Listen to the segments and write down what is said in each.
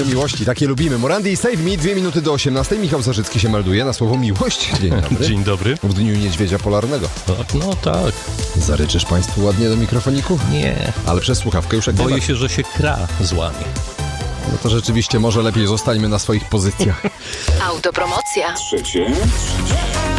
Miłości, takie lubimy. Morandy i Save Me, dwie minuty do 18. Michał Zarzycki się melduje na słowo miłość. Dzień dobry. Dzień dobry. W dniu niedźwiedzia polarnego. Tak, no tak. Zaryczysz Państwu ładnie do mikrofoniku? Nie. Ale przez słuchawkę już jak Boję się, że się kra złamie. No to rzeczywiście może lepiej zostańmy na swoich pozycjach. Autopromocja. Trzecie. Drugie.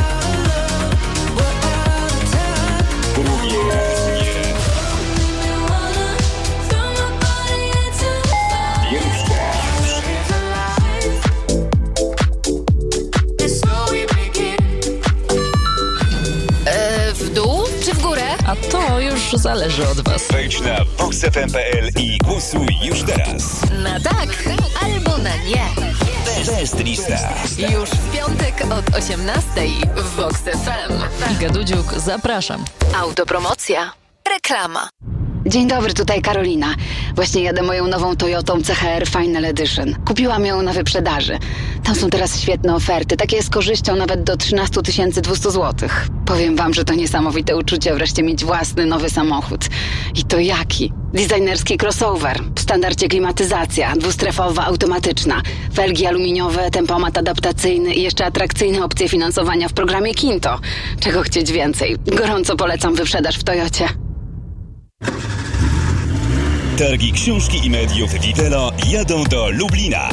A to już zależy od was. Wejdź na voxfm.pl i głosuj już teraz. Na tak albo na nie. Best lista. Już w piątek od 18 w Vox FM. Iga Dudziuk, zapraszam. Autopromocja. Reklama. Dzień dobry, tutaj Karolina. Właśnie jadę moją nową Toyotą CHR Final Edition. Kupiłam ją na wyprzedaży. Tam są teraz świetne oferty, takie z korzyścią nawet do 13 200 zł. Powiem wam, że to niesamowite uczucie wreszcie mieć własny nowy samochód. I to jaki? Designerski crossover, w standardzie klimatyzacja, dwustrefowa automatyczna, felgi aluminiowe, tempomat adaptacyjny i jeszcze atrakcyjne opcje finansowania w programie Kinto. Czego chcieć więcej? Gorąco polecam wyprzedaż w Toyocie. Targi książki i mediów Vivelo jadą do Lublina.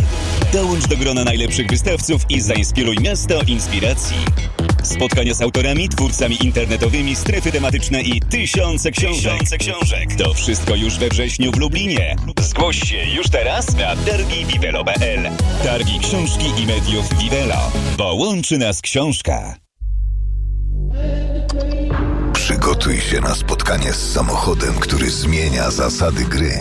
Dołącz do grona najlepszych wystawców i zainspiruj miasto inspiracji. Spotkania z autorami, twórcami internetowymi, strefy tematyczne i tysiące książek. Tysiące książek. To wszystko już we wrześniu w Lublinie. Zgłoś się już teraz na targivivelo.pl. Targi książki i mediów Vivelo, bo łączy nas książka. Przygotuj się na spotkanie z samochodem, który zmienia zasady gry.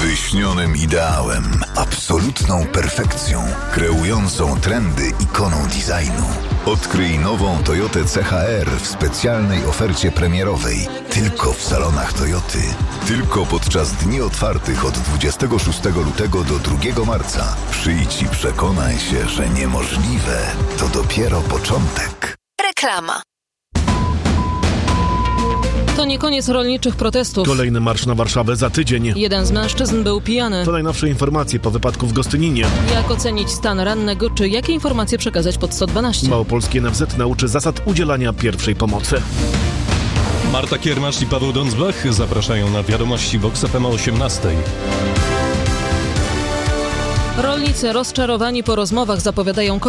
Wyśnionym ideałem, absolutną perfekcją, kreującą trendy ikoną designu. Odkryj nową Toyotę CHR w specjalnej ofercie premierowej. Tylko w salonach Toyoty. Tylko podczas dni otwartych od 26 lutego do 2 marca. Przyjdź i przekonaj się, że niemożliwe to dopiero początek. Reklama. To nie koniec rolniczych protestów. Kolejny marsz na Warszawę za tydzień. Jeden z mężczyzn był pijany. To najnowsze informacje po wypadku w Gostyninie. Jak ocenić stan rannego, czy jakie informacje przekazać pod 112? Małopolskie NFZ nauczy zasad udzielania pierwszej pomocy. Marta Kiermasz i Paweł Donsbach zapraszają na wiadomości Vox FM o 18. Rolnicy rozczarowani po rozmowach zapowiadają